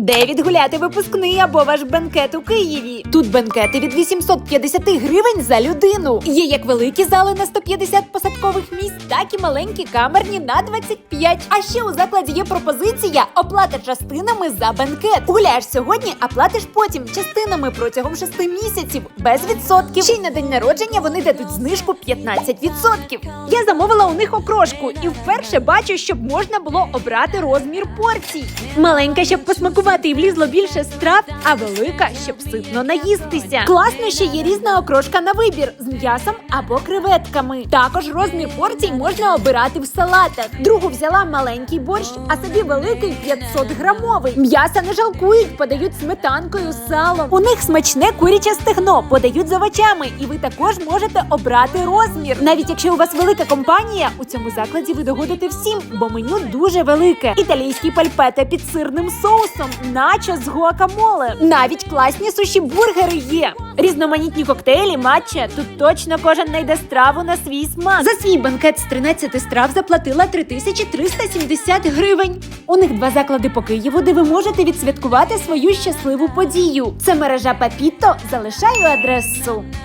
Де відгуляти випускний або ваш бенкет у Києві? Тут бенкети від 850 гривень за людину. Є як великі зали на 150 посадкових місць, так і маленькі камерні на 25. А ще у закладі є пропозиція оплата частинами за бенкет. Гуляєш сьогодні, а платиш потім частинами протягом 6 місяців без відсотків. Ще й на день народження вони дадуть знижку 15%. Я замовила у них окрошку і вперше бачу, щоб можна було обрати розмір порцій. Маленька, щоб посмакувати і влізло більше страв, а велика, щоб ситно наїстися. Класно, що є різна окрошка на вибір з м'ясом або креветками. Також розмір порцій можна обирати в салатах. Другу взяла маленький борщ, а собі великий 500 грамовий. М'яса не жалкують, подають сметанкою, салом. У них смачне куряче стегно, подають з овочами, і ви також можете обрати розмір. Навіть якщо у вас велика компанія, у цьому закладі ви догодите всім, бо меню дуже велике. Італійські пальпети під сирним соусом, начо з гуакамоле. Навіть класні суші бургери є. Різноманітні коктейлі, матча. Тут точно кожен знайде страву на свій смак. За свій банкет з 13 страв заплатила 3370 гривень. У них два заклади по Києву, де ви можете відсвяткувати свою щасливу подію. Це мережа Папіто. Залишаю адресу.